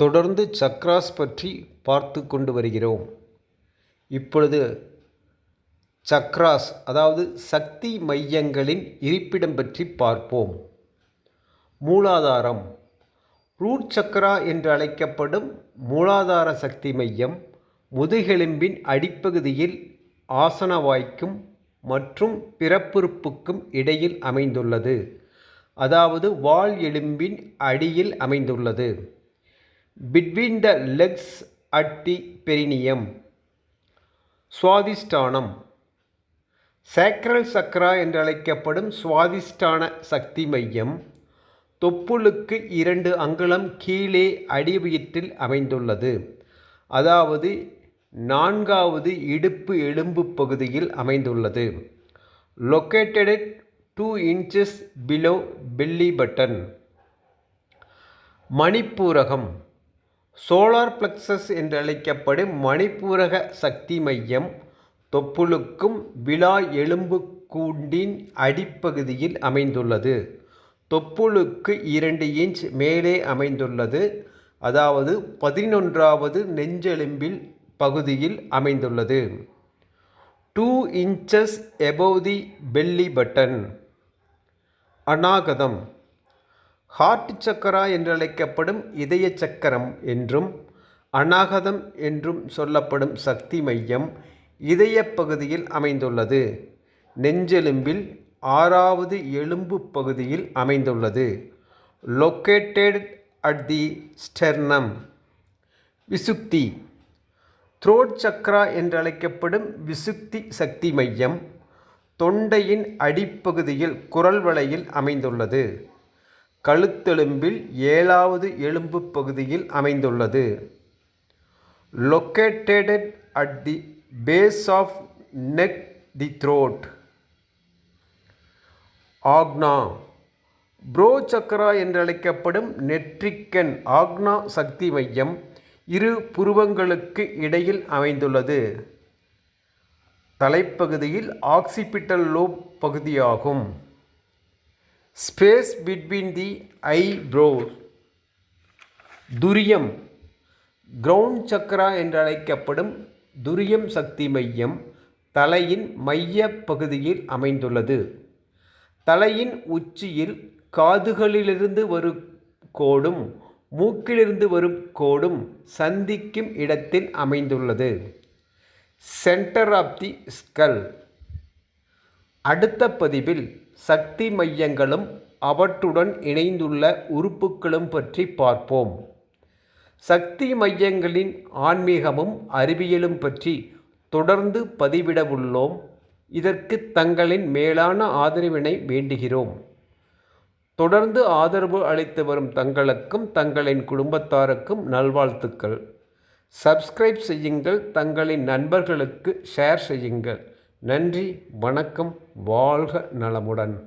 தொடர்ந்து சக்ராஸ் பற்றி பார்த்து கொண்டு வருகிறோம். இப்பொழுது சக்ராஸ் அதாவது சக்தி மையங்களின் இருப்பிடம் பற்றி பார்ப்போம். மூலாதாரம் ரூட் சக்ரா என்று அழைக்கப்படும் மூலாதார சக்தி மையம் முதுகெலும்பின் அடிப்பகுதியில் ஆசனவாய்க்கும் மற்றும் பிறப்புறுப்புக்கும் இடையில் அமைந்துள்ளது. அதாவது வால் எலும்பின் அடியில் அமைந்துள்ளது. Between the legs at the perineum. சுவாதிஷ்டானம். Sacral chakra என்று அழைக்கப்படும் சுவாதிஷ்டான சக்தி மையம் தொப்புளுக்கு இரண்டு அங்குலம் கீழே அடிவயிற்றில் அமைந்துள்ளது. அதாவது நான்காவது இடுப்பு எலும்பு பகுதியில் அமைந்துள்ளது. Located two inches below belly button மணிப்பூரகம். Solar plexus என்றழைக்கப்படும் மணிப்பூரக சக்தி மையம் தொப்புளுக்கும் விழா எலும்பு கூண்டின் அடிப்பகுதியில் அமைந்துள்ளது. தொப்புளுக்கு இரண்டு இன்ச் மேலே அமைந்துள்ளது. அதாவது பதினொன்றாவது நெஞ்செலும்பில் பகுதியில் அமைந்துள்ளது. Two inches above the belly button. அநாகதம். Heart chakra என்றழைக்கப்படும் இதய சக்கரம் என்றும் அநாகதம் என்றும் சொல்லப்படும் சக்தி மையம் இதய பகுதியில் அமைந்துள்ளது. நெஞ்செலும்பில் ஆறாவது எலும்பு பகுதியில் அமைந்துள்ளது. Located at the sternum Vishuddhi. Throat chakra என்றழைக்கப்படும் விசுக்தி சக்தி மையம் தொண்டையின் அடிப்பகுதியில் குரல் வளையில் அமைந்துள்ளது. கழுத்தெலும்பில் ஏழாவது எலும்பு பகுதியில் அமைந்துள்ளது. Located at the base of neck the throat Ajna brow chakra என்றழைக்கப்படும் நெற்றிக்கன் ஆக்னா சக்தி மையம் இரு புருவங்களுக்கு இடையில் அமைந்துள்ளது. தலைப்பகுதியில் ஆக்சிபிட்டல் லோப் பகுதியாகும். Space between the eyebrow துரியம். கிரவுண்ட் சக்ரா என்று அழைக்கப்படும் துரியம் சக்தி மையம் தலையின் மைய பகுதியில் அமைந்துள்ளது. தலையின் உச்சியில் காதுகளிலிருந்து வரும் கோடும் மூக்கிலிருந்து வரும் கோடும் சந்திக்கும் இடத்தில் அமைந்துள்ளது. சென்டர் ஆஃப் தி ஸ்கல் அடுத்த பதிவில் சக்தி மையங்களும் அவற்றுடன் இணைந்துள்ள உறுப்புகளும் பற்றி பார்ப்போம். சக்தி மையங்களின் ஆன்மீகமும் அறிவியலும் பற்றி தொடர்ந்து பதிவிட உள்ளோம் இதற்கு தங்களின் மேலான ஆதரவினை வேண்டுகிறோம். தொடர்ந்து ஆதரவு அளித்து வரும் தங்களுக்கும் தங்களின் குடும்பத்தாருக்கும் நல்வாழ்த்துக்கள். சப்ஸ்கிரைப் செய்யுங்கள் தங்களின் நண்பர்களுக்கு ஷேர் செய்யுங்கள். நன்றி வணக்கம் வாழ்க நலமுடன்.